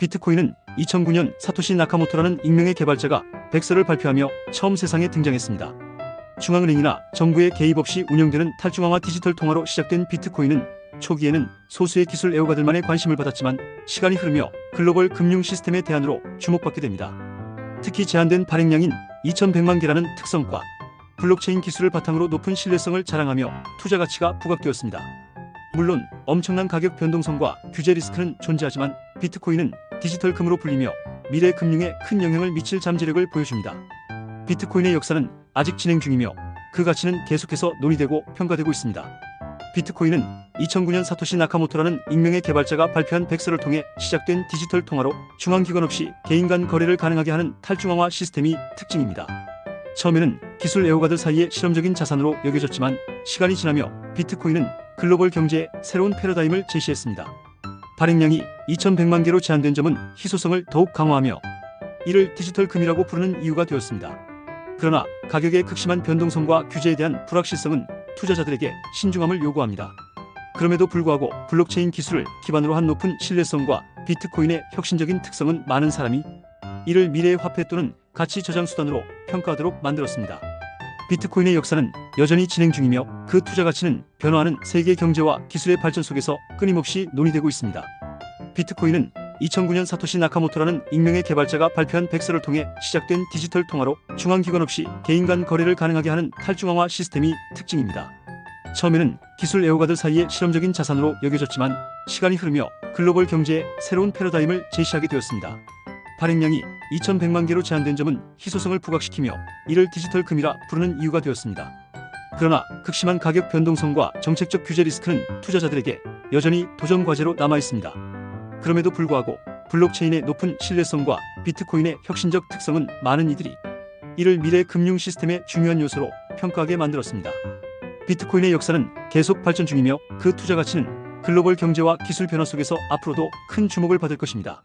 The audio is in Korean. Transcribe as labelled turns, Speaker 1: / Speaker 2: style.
Speaker 1: 비트코인은 2009년 사토시 나카모토라는 익명의 개발자가 백서를 발표하며 처음 세상에 등장했습니다. 중앙은행이나 정부의 개입 없이 운영되는 탈중앙화 디지털 통화로 시작된 비트코인은 초기에는 소수의 기술 애호가들만의 관심을 받았지만 시간이 흐르며 글로벌 금융 시스템의 대안으로 주목받게 됩니다. 특히 제한된 발행량인 2100만 개라는 특성과 블록체인 기술을 바탕으로 높은 신뢰성을 자랑하며 투자 가치가 부각되었습니다. 물론 엄청난 가격 변동성과 규제 리스크는 존재하지만 비트코인은 디지털 금으로 불리며 미래 금융에 큰 영향을 미칠 잠재력을 보여줍니다. 비트코인의 역사는 아직 진행 중이며 그 가치는 계속해서 논의되고 평가되고 있습니다. 비트코인은 2009년 사토시 나카모토라는 익명의 개발자가 발표한 백서를 통해 시작된 디지털 통화로 중앙기관 없이 개인 간 거래를 가능하게 하는 탈중앙화 시스템이 특징입니다. 처음에는 기술 애호가들 사이의 실험적인 자산으로 여겨졌지만 시간이 지나며 비트코인은 글로벌 경제의 새로운 패러다임을 제시했습니다. 발행량이 2100만 개로 제한된 점은 희소성을 더욱 강화하며 이를 디지털 금이라고 부르는 이유가 되었습니다. 그러나 가격의 극심한 변동성과 규제에 대한 불확실성은 투자자들에게 신중함을 요구합니다. 그럼에도 불구하고 블록체인 기술을 기반으로 한 높은 신뢰성과 비트코인의 혁신적인 특성은 많은 사람이 이를 미래의 화폐 또는 가치 저장 수단으로 평가하도록 만들었습니다. 비트코인의 역사는 여전히 진행 중이며 그 투자 가치는 변화하는 세계 경제와 기술의 발전 속에서 끊임없이 논의되고 있습니다. 비트코인은 2009년 사토시 나카모토라는 익명의 개발자가 발표한 백서를 통해 시작된 디지털 통화로 중앙기관 없이 개인 간 거래를 가능하게 하는 탈중앙화 시스템이 특징입니다. 처음에는 기술 애호가들 사이의 실험적인 자산으로 여겨졌지만 시간이 흐르며 글로벌 경제의 새로운 패러다임을 제시하게 되었습니다. 발행량이 2100만 개로 제한된 점은 희소성을 부각시키며 이를 디지털 금이라 부르는 이유가 되었습니다. 그러나 극심한 가격 변동성과 정책적 규제 리스크는 투자자들에게 여전히 도전 과제로 남아 있습니다. 그럼에도 불구하고 블록체인의 높은 신뢰성과 비트코인의 혁신적 특성은 많은 이들이 이를 미래 금융 시스템의 중요한 요소로 평가하게 만들었습니다. 비트코인의 역사는 계속 발전 중이며 그 투자 가치는 글로벌 경제와 기술 변화 속에서 앞으로도 큰 주목을 받을 것입니다.